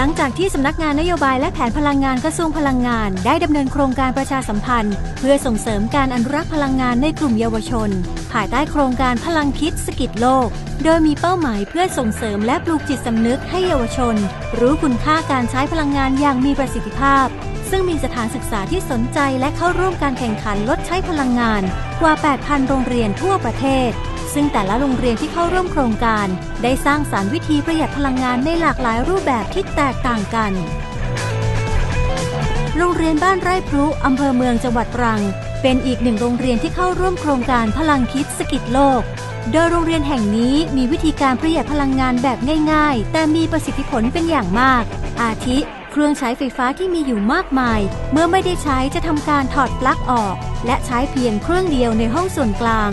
หลังจากที่สำนักงานนโยบายและแผนพลังงานกระทรวงพลังงาน ได้ดำเนินโครงการประชาสัมพันธ์ เพื่อส่งเสริมการอนุรักษ์พลังงานในกลุ่มเยาวชน ภายใต้โครงการพลังคิดสกิดโลก โดยมีเป้าหมายเพื่อส่งเสริมและปลูกจิตสำนึกให้เยาวชน รู้คุณค่าการใช้พลังงานอย่างมีประสิทธิภาพ ซึ่งมีสถานศึกษาที่สนใจและเข้าร่วมการแข่งขันลดใช้พลังงาน กว่า 8,000 โรงเรียนทั่วประเทศ ซึ่งแต่ละโรงเรียนที่เข้าร่วมโครงการ ได้สร้างสารรค์วิธีประหยัดพลังงานในหลากหลายรูปแบบที่แตกต่างกัน โรงเรียนบ้านไร่พรุอำเภอเมืองจังหวัดตรัง เป็นอีกหนึ่งโรงเรียนที่เข้าร่วมโครงการพลังคิดสกิดโลก โดยโรงเรียนแห่งนี้มีวิธีการประหยัดพลังงานแบบง่าย ๆ แต่มีประสิทธิผลเป็นอย่างมาก อาทิ เครื่องใช้ไฟฟ้าที่มีอยู่มากมาย เมื่อไม่ได้ใช้จะทำการถอดปลั๊กออก และใช้เพียงเครื่องเดียวในห้องส่วนกลาง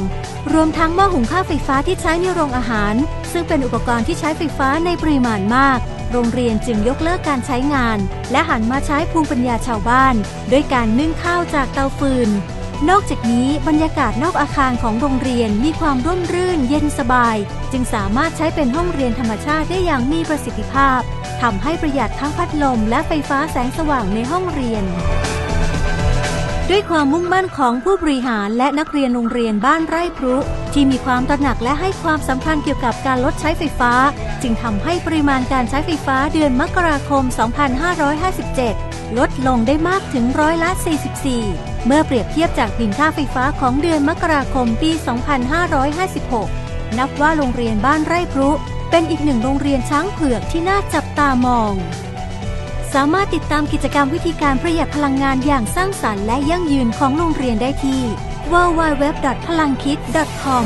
รวมทั้งหม้อหุงข้าวไฟฟ้าที่ใช้ในโรงอาหาร ซึ่งเป็นอุปกรณ์ที่ใช้ไฟฟ้าในปริมาณมาก โรงเรียนจึงยกเลิกการใช้งาน และหันมาใช้ภูมิปัญญาชาวบ้าน ด้วยการนึ่งข้าวจากเตาฟืน นอกจากนี้บรรยากาศนอกอาคารของโรงเรียนมีความร่มรื่น เย็นสบาย จึงสามารถใช้เป็นห้องเรียนธรรมชาติได้อย่างมีประสิทธิภาพ ทำให้ประหยัดทั้งพัดลมและไฟฟ้าแสงสว่างในห้องเรียน ด้วยความมุ่งมั่นของผู้บริหารและนักเรียนโรงเรียนบ้านไร่พรุที่มีความตระหนักและให้ความสำคัญเกี่ยวกับการลดใช้ไฟฟ้า จึงทำให้ปริมาณการใช้ไฟฟ้าเดือนมกราคม 2557 ลดลงได้มากถึงร้อยละ 44 เมื่อเปรียบเทียบจากบินค่าไฟฟ้าของเดือนมกราคมปี 2556 นับว่าโรงเรียนบ้านไร่พรุ เป็นอีกหนึ่งโรงเรียนช้างเผือกที่น่าจับตามอง สามารถติดตามกิจกรรมวิธีการประหยัดพลังงานอย่างสร้างสรรค์และยั่งยืนของโรงเรียนได้ที่ www.palangkid.com